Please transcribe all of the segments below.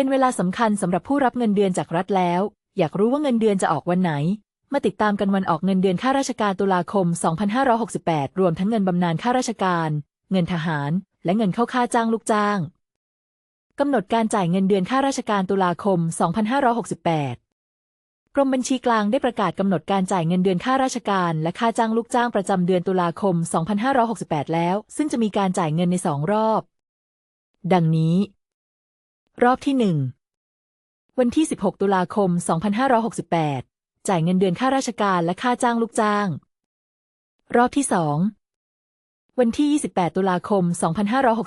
เป็นเวลาสำคัญสำหรับผู้รับเงินเดือนจากรัฐแล้ว อยากรู้ว่าเงินเดือนจะออกวันไหน มาติดตามกันวันออกเงินเดือนข้าราชการตุลาคม 2568 รวมทั้งเงินบำนาญข้าราชการ เงินทหาร และเงินเข้าค่าจ้างลูกจ้างกำหนดการจ่ายเงินเดือนข้าราชการตุลาคม 2568 กรมบัญชีกลางได้ประกาศกำหนดการจ่ายเงินเดือนข้าราชการ และค่าจ้างลูกจ้างประจำเดือนตุลาคม 2568 แล้ว ซึ่งจะมีการจ่ายเงินในสองรอบ ดังนี้ รอบที่1วันที่ 16 ตุลาคม 2568 จ่ายเงินเดือนข้าราชการและค่าจ้างลูกจ้าง รอบที่2วันที่ 28 ตุลาคม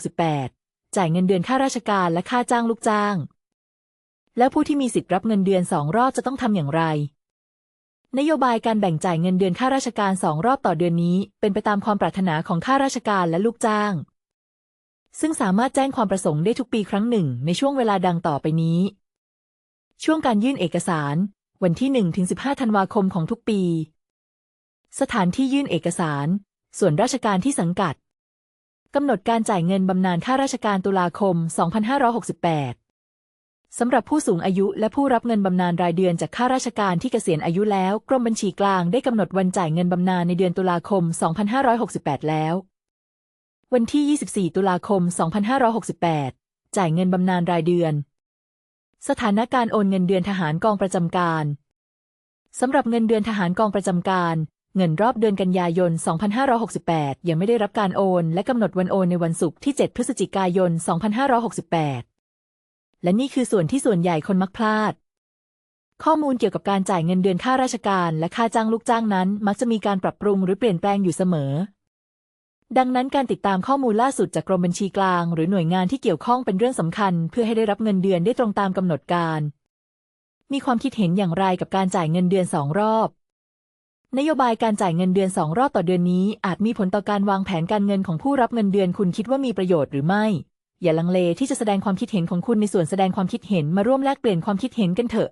2568 จ่ายเงินเดือนข้าราชการและค่าจ้างลูกจ้าง แล้วผู้ที่มีสิทธิ์รับเงินเดือนสองรอบจะต้องทำอย่างไร นโยบายการแบ่งจ่ายเงินเดือนข้าราชการสองรอบต่อเดือนนี้ เป็นไปตามความปรารถนาของข้าราชการและลูกจ้าง ซึ่งสามารถแจ้งความประสงค์ได้ทุกปีครั้งหนึ่งในช่วงเวลาดังต่อไปนี้ ช่วงการยื่นเอกสาร วันที่1-15 ธันวาคมของทุกปี สถานที่ยื่นเอกสาร ส่วนราชการที่สังกัดกำหนดการจ่ายเงินบำนาญข้าราชการตุลาคม 2568 สำหรับผู้สูงอายุและผู้รับเงินบำนาญรายเดือนจากข้าราชการที่เกษียณอายุแล้ว กรมบัญชีกลางได้กำหนดวันจ่ายเงินบำนาญในเดือนตุลาคม 2568 แล้ว วันที่ 24 ตุลาคม 2568 จ่ายเงินบำนาญรายเดือน สถานะการโอนเงินเดือนทหารกองประจำการ สำหรับเงินเดือนทหารกองประจำการ เงินรอบเดือนกันยายน 2568 ยังไม่ได้รับการโอน และกำหนดวันโอนในวันศุกร์ที่ 7 พฤศจิกายน 2568 และนี่คือส่วนที่ส่วนใหญ่คนมักพลาดข้อมูลเกี่ยวกับการจ่ายเงินเดือนค่าราชการและค่าจ้างลูกจ้างนั้น มักจะมีการปรับปรุงหรือเปลี่ยนแปลงอยู่เสมอ ดังนั้นการติดตามข้อมูลล่าสุดจากกรมบัญชีกลาง หรือหน่วยงานที่เกี่ยวข้องเป็นเรื่องสำคัญ เพื่อให้ได้รับเงินเดือนได้ตรงตามกำหนดการ มีความคิดเห็นอย่างไรกับการจ่ายเงินเดือนสองรอบ นโยบายการจ่ายเงินเดือนสองรอบต่อเดือนนี้ อาจมีผลต่อการวางแผนการเงินของผู้รับเงินเดือนคุณคิดว่ามีประโยชน์หรือไม่ อย่าลังเลที่จะแสดงความคิดเห็นของคุณในส่วนแสดงความคิดเห็นมาร่วมแลกเปลี่ยนความคิดเห็นกันเถอะ